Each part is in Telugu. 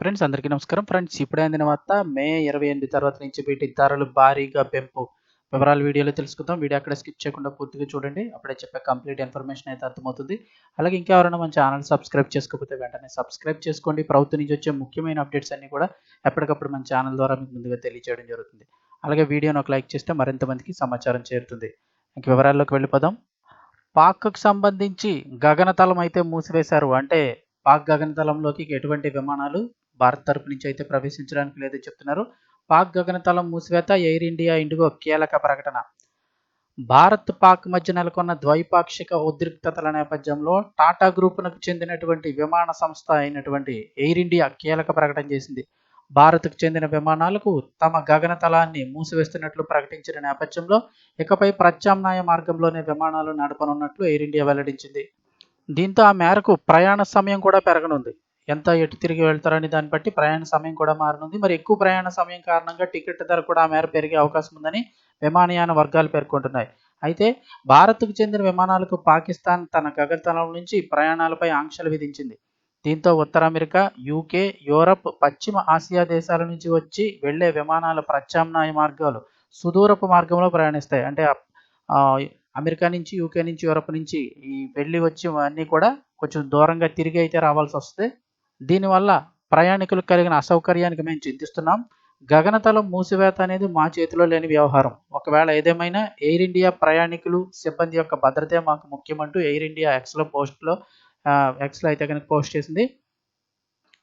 ఫ్రెండ్స్ అందరికీ నమస్కారం. ఫ్రెండ్స్ ఇప్పుడే అందిన వార్త మే ఇరవై ఎనిమిది తర్వాత నుంచి వీటి ధరలు భారీగా పెంపు. వివరాలు వీడియోలో తెలుసుకుందాం. వీడియో అక్కడ స్కిప్ చేయకుండా పూర్తిగా చూడండి. అప్పుడే చెప్పే కంప్లీట్ ఇన్ఫర్మేషన్ అయితే అర్థమవుతుంది. అలాగే ఇంకా ఎవరైనా మన ఛానల్ సబ్స్క్రైబ్ చేసుకోకపోతే వెంటనే సబ్స్క్రైబ్ చేసుకోండి. ప్రభుత్వం నుంచి వచ్చే ముఖ్యమైన అప్డేట్స్ అన్ని కూడా ఎప్పటికప్పుడు మన ఛానల్ ద్వారా మీకు ముందుగా తెలియజేయడం జరుగుతుంది. అలాగే వీడియోను ఒక లైక్ చేస్తే మరింత మందికి సమాచారం చేరుతుంది. ఇంక వివరాల్లోకి వెళ్ళిపోదాం. పాక్కు సంబంధించి గగనతలం అయితే మూసివేశారు. అంటే పాక్ గగనతలంలోకి ఎటువంటి విమానాలు భారత్ తరపు నుంచి అయితే ప్రవేశించడానికి లేదని చెప్తున్నారు. పాక్ గగనతలం మూసివేత ఎయిర్ ఇండియా ఇండిగో కీలక ప్రకటన. భారత్ పాక్ మధ్య నెలకొన్న ద్వైపాక్షిక ఉద్రిక్తతల నేపథ్యంలో టాటా గ్రూపునకు చెందినటువంటి విమాన సంస్థ అయినటువంటి ఎయిర్ ఇండియా కీలక ప్రకటన చేసింది. భారత్కు చెందిన విమానాలకు తమ గగనతలాన్ని మూసివేస్తున్నట్లు ప్రకటించిన నేపథ్యంలో ఇకపై ప్రత్యామ్నాయ మార్గంలోనే విమానాలు నడపనున్నట్లు ఎయిర్ ఇండియా వెల్లడించింది. దీంతో ఆ మేరకు ప్రయాణ సమయం కూడా పెరగనుంది. ఎంత ఎటు తిరిగి వెళ్తారని దాన్ని బట్టి ప్రయాణ సమయం కూడా మారనుంది. మరి ఎక్కువ ప్రయాణ సమయం కారణంగా టికెట్ ధర కూడా ఆ మేర పెరిగే అవకాశం ఉందని విమానయాన వర్గాలు పేర్కొంటున్నాయి. అయితే భారత్కు చెందిన విమానాలకు పాకిస్తాన్ తన గగనతలం నుంచి ప్రయాణాలపై ఆంక్షలు విధించింది. దీంతో ఉత్తర అమెరికా యూకే యూరప్ పశ్చిమ ఆసియా దేశాల నుంచి వచ్చి వెళ్ళే విమానాల ప్రత్యామ్నాయ మార్గాలు సుదూరపు మార్గంలో ప్రయాణిస్తాయి. అంటే అమెరికా నుంచి యూకే నుంచి యూరప్ నుంచి ఈ వెళ్ళి వచ్చి అన్నీ కూడా కొంచెం దూరంగా తిరిగి అయితే రావాల్సి వస్తుంది దీనివల్ల ప్రయాణికులకు కలిగిన అసౌకర్యానికి మేము చింతిస్తున్నాం. గగనతలం మూసివేత అనేది మా చేతిలో లేని వ్యవహారం. ఒకవేళ ఏదేమైనా ఎయిర్ ఇండియా ప్రయాణికులు సిబ్బంది యొక్క భద్రతే మాకు ముఖ్యమంటూ ఎయిర్ ఇండియా ఎక్స్లో పోస్ట్లో ఎక్స్లో అయితే కనుక పోస్ట్ చేసింది.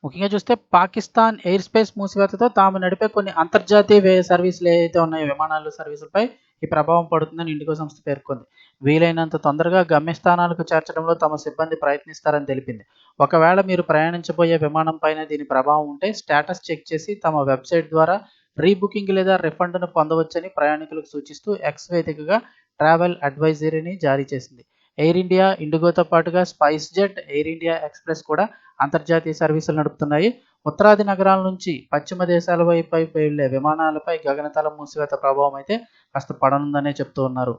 ముఖ్యంగా చూస్తే పాకిస్తాన్ ఎయిర్ స్పేస్ మూసివేతతో తాము నడిపే కొన్ని అంతర్జాతీయ సర్వీసులు ఏవైతే ఉన్నాయో విమానాలు సర్వీసులపై ఈ ప్రభావం పడుతుందని ఇండిగో సంస్థ పేర్కొంది. వీలైనంత తొందరగా గమ్యస్థానాలకు చేర్చడంలో తమ సిబ్బంది ప్రయత్నిస్తారని తెలిపింది. ఒకవేళ మీరు ప్రయాణించబోయే విమానం పైన దీని ప్రభావం ఉంటే స్టేటస్ చెక్ చేసి తమ వెబ్సైట్ ద్వారా రీబుకింగ్ లేదా రిఫండ్ను పొందవచ్చని ప్రయాణికులకు సూచిస్తూ ఎక్స్ వేదికగా ట్రావెల్ అడ్వైజరీని జారీ చేసింది. ఎయిర్ ఇండియా ఇండిగోతో పాటుగా Spice Jet Air India Express కూడా అంతర్జాతీయ సర్వీసులు నడుపుతున్నాయి. ఉత్తరాది నగరాల నుంచి పశ్చిమ దేశాల వైపు వెళ్ళే విమానాలపై గగనతలం మూసివేత ప్రభావం అయితే కాస్త పడనుందనే చెప్తూ ఉన్నారు.